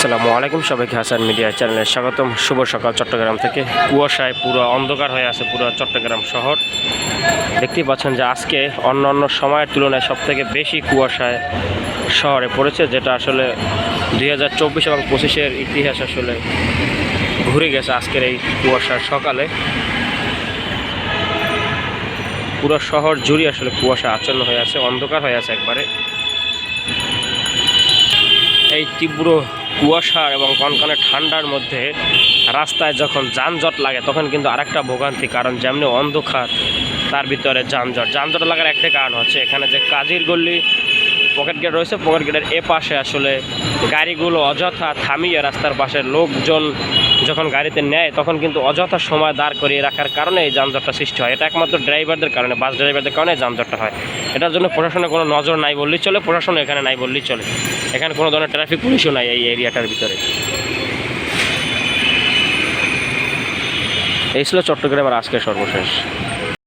আসসালামু আলাইকুম সবাইকে, হাসান মিডিয়া চ্যানেলে স্বাগতম। শুভ সকাল চট্টগ্রাম থেকে। কুয়াশায় পুরো অন্ধকার হয়ে আছে পুরো চট্টগ্রাম শহর। দেখতেই পাচ্ছেন যে আজকে অন্য অন্য সময়ের তুলনায় সবথেকে বেশি কুয়াশায় শহরে পড়েছে, যেটা আসলে দুই হাজার চব্বিশ এবং পঁচিশের ইতিহাস আসলে ঘুরে গেছে আজকের এই কুয়াশার সকালে। পুরো শহর জুড়ে আসলে কুয়াশা আচ্ছন্ন হয়ে আছে, অন্ধকার হয়ে আছে একবারে। এই তীব্র কুয়াশা এবং কনকনে ঠান্ডার মধ্যে রাস্তায় যখন যানজট লাগে, তখন কিন্তু আরেকটা ভোগান্তি। কারণ যেমনি অন্ধকার, তার ভিতরে যানজট। যানজট লাগার একটা কারণ হচ্ছে এখানে যে কাজির গল্লি পকেট গেট রয়েছে, পকেট গেটের এ পাশে আসলে গাড়িগুলো অযথা থামিয়ে রাস্তার পাশে লোকজন যখন গাড়িতে নেয়, তখন কিন্তু অযথা সময় দাঁড় করিয়ে রাখার কারণে এই যানজটটা সৃষ্টি হয়। এটা একমাত্র ড্রাইভারদের কারণে, বাস ড্রাইভারদের কারণে যানজটটা হয়। এটার জন্য প্রশাসনের কোনো নজর নাই বললেই চলে প্রশাসন এখানে নাই বললেই চলে। এখানে কোনো ধরনের ট্রাফিক পুলিশও নাই এই এরিয়াটার ভিতরে। এই ছিল চট্টগ্রামের আজকের সর্বশেষ।